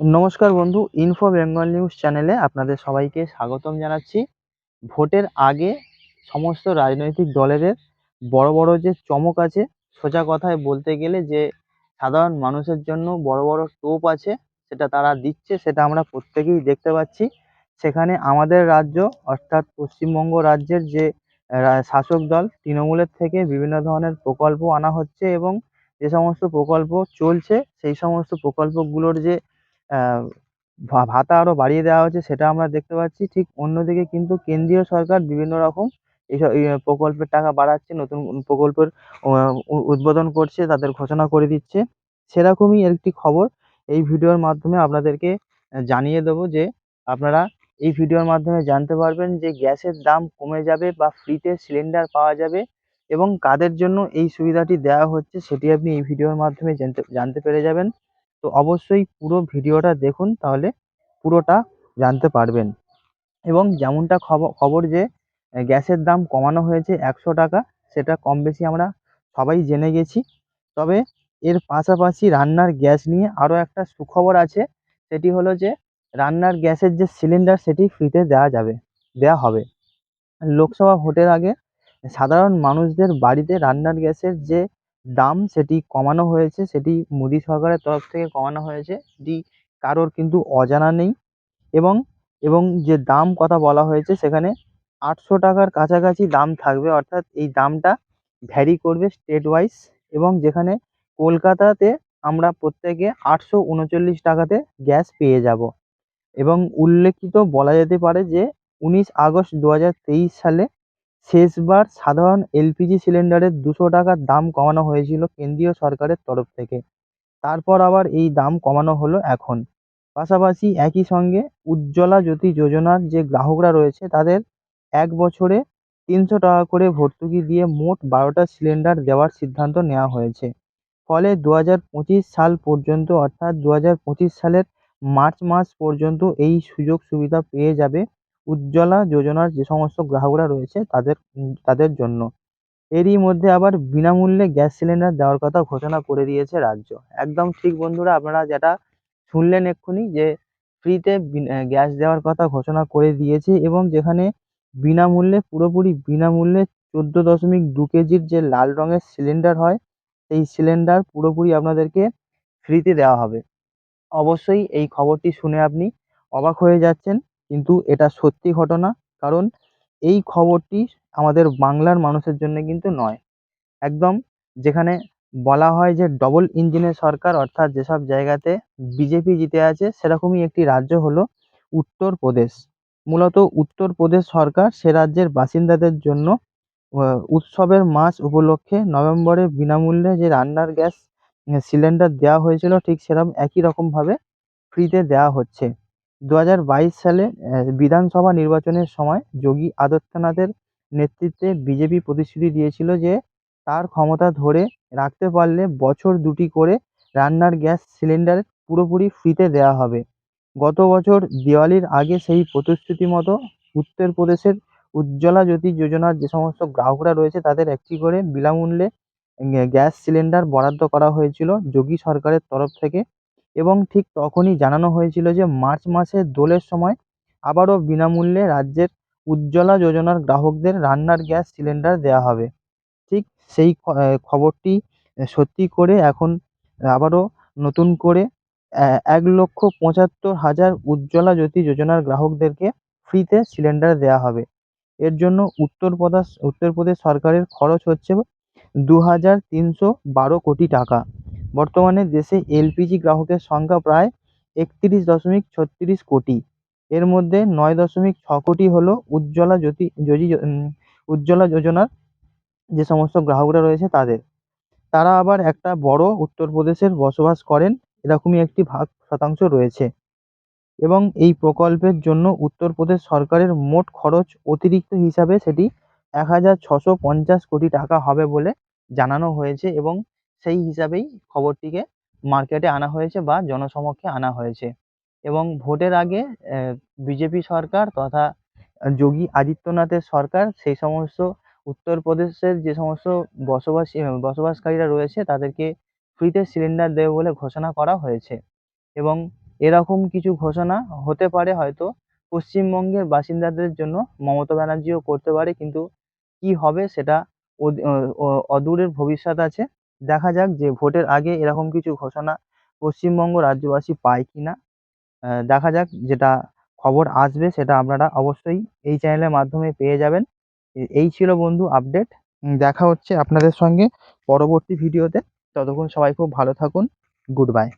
নমস্কার বন্ধু info Bengal news চ্যানেলে আপনাদের সবাইকে স্বাগতম জানাচ্ছি। ভোটের আগে সমস্ত রাজনৈতিক দলেদের বড় বড় যে চমক আছে, সোজা কথায় বলতে গেলে যে সাধারণ মানুষের জন্য বড় বড় টোপ আছে, সেটা তারা দিচ্ছে, সেটা আমরা প্রত্যেকেই দেখতে পাচ্ছি। সেখানে আমাদের রাজ্য, অর্থাৎ পশ্চিমবঙ্গ রাজ্যের যে শাসক দল, তৃণমূলের থেকে বিভিন্ন ধরনের প্রকল্প আনা হচ্ছে এবং যে সমস্ত প্রকল্প চলছে, সেই সমস্ত প্রকল্পগুলোর যে ভাতা আরও বাড়িয়ে দেওয়া হয়েছে, সেটা আমরা দেখতে পাচ্ছি। ঠিক অন্যদিকে কিন্তু কেন্দ্রীয় সরকার বিভিন্ন রকম এইসব এই প্রকল্পের টাকা বাড়াচ্ছে, নতুন প্রকল্পের উদ্বোধন করছে, তাদের ঘোষণা করে দিচ্ছে। সেরকমই একটি খবর এই ভিডিওর মাধ্যমে আপনাদেরকে জানিয়ে দেবো যে, আপনারা এই ভিডিওর মাধ্যমে জানতে পারবেন যে, গ্যাসের দাম কমে যাবে বা ফ্রিতে সিলিন্ডার পাওয়া যাবে এবং কাদের জন্য এই সুবিধাটি দেওয়া হচ্ছে, সেটি আপনি এই ভিডিওর মাধ্যমে জানতে জানতে পেরে যাবেন। তো অবশ্যই পুরো ভিডিওটা দেখুন তাহলে পুরোটা জানতে পারবেন। এবং যেমনটা খবর যে গ্যাসের দাম কমানো হয়েছে একশো টাকা, সেটা কম বেশি আমরা সবাই জেনে গেছি। তবে এর পাশাপাশি রান্নার গ্যাস নিয়ে আরও একটা সুখবর আছে, সেটি হলো যে, রান্নার গ্যাসের যে সিলিন্ডার সেটি ফ্রিতে দেওয়া যাবে, দেওয়া হবে। লোকসভা ভোটের আগে সাধারণ মানুষদের বাড়িতে রান্নার গ্যাসের যে দাম সেটি কমানো হয়েছে, সেটি মোদী সরকারের তরফ থেকে কমানো হয়েছে, এটি কারোর কিন্তু অজানা নেই। এবং এবং যে দাম কথা বলা হয়েছে, সেখানে আটশো টাকার কাছাকাছি দাম থাকবে, অর্থাৎ এই দামটা ভ্যারি করবে স্টেট ওয়াইজ এবং যেখানে কলকাতাতে আমরা প্রত্যেকে আটশো উনচল্লিশ টাকাতে গ্যাস পেয়ে যাব। এবং উল্লেখিত বলা যেতে পারে যে উনিশ আগস্ট দু হাজার তেইশ সালে শেষবার সাধারণ এলপিজি সিলিন্ডারের দুশো টাকার দাম কমানো হয়েছিল কেন্দ্রীয় সরকারের তরফ থেকে। তারপর আবার এই দাম কমানো হলো এখন। পাশাপাশি একই সঙ্গে উজ্জ্বলা জ্যোতি যোজনার যে গ্রাহকরা রয়েছে, তাদের এক বছরে তিনশো টাকা করে ভর্তুকি দিয়ে মোট বারোটা সিলিন্ডার দেওয়ার সিদ্ধান্ত নেওয়া হয়েছে। ফলে দু হাজার পঁচিশ সাল পর্যন্ত অর্থাৎ দু হাজার পঁচিশ সালের মার্চ মাস পর্যন্ত এই সুযোগ সুবিধা পেয়ে যাবে উজ্জ্বলা যোজনার যে সমস্ত গ্রাহকরা রয়েছে তাদের তাদের জন্য। এরই মধ্যে আবার বিনামূল্যে গ্যাস সিলিন্ডার দেওয়ার কথা ঘোষণা করে দিয়েছে রাজ্য। একদম ঠিক বন্ধুরা, আপনারা যেটা শুনলেন এক্ষুনি যে ফ্রিতে গ্যাস দেওয়ার কথা ঘোষণা করে দিয়েছে এবং যেখানে বিনামূল্যে, পুরোপুরি বিনামূল্যে চোদ্দ দশমিক দু কেজির যে লাল রঙের সিলিন্ডার হয়, সেই সিলিন্ডার পুরোপুরি আপনাদেরকে ফ্রিতে দেওয়া হবে। অবশ্যই এই খবরটি শুনে আপনি অবাক হয়ে যাচ্ছেন। কিন্তু এটা সত্যি ঘটনা কারণ এই খবরটি আমাদের বাংলার মানুষের জন্য কিন্তু নয়। একদম যেখানে বলা হয় যে ডবল ইঞ্জিনের সরকার অর্থাৎ যেসব জায়গাতে বিজেপি জিতে আছে সেরকমই একটি রাজ্য হলো উত্তরপ্রদেশ মূলত উত্তরপ্রদেশ সরকার সে রাজ্যের বাসিন্দাদের জন্য উৎসবের মাস উপলক্ষে নভেম্বরে বিনামূল্যে যে রান্নার গ্যাস সিলিন্ডার দেওয়া হয়েছিল ঠিক সেরকম একই রকমভাবে ফ্রিতে দেওয়া হচ্ছে। দু হাজার বাইশ সালে বিধানসভা নির্বাচনের সময় যোগী আদিত্যনাথের নেতৃত্বে বিজেপি প্রতিশ্রুতি দিয়েছিল যে, তার ক্ষমতা ধরে রাখতে পারলে বছর দুটি করে রান্নার গ্যাস সিলিন্ডার পুরোপুরি ফ্রিতে দেওয়া হবে। গত বছর দিওয়ালির আগে সেই প্রতিশ্রুতি মতো উত্তরপ্রদেশের উজ্জ্বলা জ্যোতি যোজনার যে সমস্ত গ্রাহকরা রয়েছে, তাদের একটি করে বিনামূল্যে গ্যাস সিলিন্ডার বরাদ্দ করা হয়েছিল। যোগী সরকারের তরফ থেকে এবং ঠিক তখনই জানানো হয়েছিল যে মার্চ মাসের দোলের সময় আবারও বিনামূল্যে রাজ্যের উজ্জ্বলা যোজনার গ্রাহকদের রান্নার গ্যাস সিলিন্ডার দেওয়া হবে। ঠিক সেই খবরটি সত্যি করে এখন আবারও নতুন করে এক লক্ষ পঁচাত্তর হাজার উজ্জ্বলা জ্যোতি যোজনার গ্রাহকদেরকে ফ্রিতে সিলিন্ডার দেওয়া হবে। এর জন্য উত্তরপ্রদেশ উত্তরপ্রদেশ সরকারের খরচ হচ্ছে দু হাজার তিনশো বারো কোটি টাকা। বর্তমানে দেশে এলপিজি গ্রাহকের সংখ্যা প্রায় একত্রিশ দশমিক ছত্রিশ কোটি। এর মধ্যে নয় দশমিক ছ কোটি হলো উজ্জ্বলা জ্যোতি যোজি উজ্জ্বলা যোজনার যে সমস্ত গ্রাহকরা রয়েছে তাদের। তারা আবার একটা বড় উত্তরপ্রদেশের বসবাস করেন, এরকমই একটি ভাগ শতাংশ রয়েছে। এবং এই প্রকল্পের জন্য উত্তরপ্রদেশ সরকারের মোট খরচ অতিরিক্ত হিসাবে সেটি এক হাজার ছশো পঞ্চাশ কোটি টাকা হবে বলে জানানো হয়েছে এবং সেই হিসাবেই খবরটিকে মার্কেটে আনা হয়েছে বা জনসমক্ষে আনা হয়েছে। এবং ভোটের আগে বিজেপি সরকার তথা যোগী আদিত্যনাথের সরকার সেই সমস্ত উত্তরপ্রদেশের যে সমস্ত বসবাসী বসবাসকারীরা রয়েছে তাদেরকে ফ্রিতে সিলিন্ডার দেবে বলে ঘোষণা করা হয়েছে। এবং এরকম কিছু ঘোষণা হতে পারে হয়তো পশ্চিমবঙ্গের বাসিন্দাদের জন্য, মমতা ব্যানার্জিও করতে পারে, কিন্তু কি হবে সেটা অদূরের ভবিষ্যৎ আছে। দেখা যাক যে ভোটের আগে এরকম কিছু ঘোষণা পশ্চিমবঙ্গ রাজ্যবাসী পায় কি না। দেখা যাক যেটা খবর আসবে সেটা আপনারা অবশ্যই এই চ্যানেলের মাধ্যমে পেয়ে যাবেন। এই ছিল বন্ধু আপডেট। দেখা হচ্ছে আপনাদের সঙ্গে পরবর্তী ভিডিওতে। ততক্ষণ সবাই খুব ভালো থাকুন। Good bye.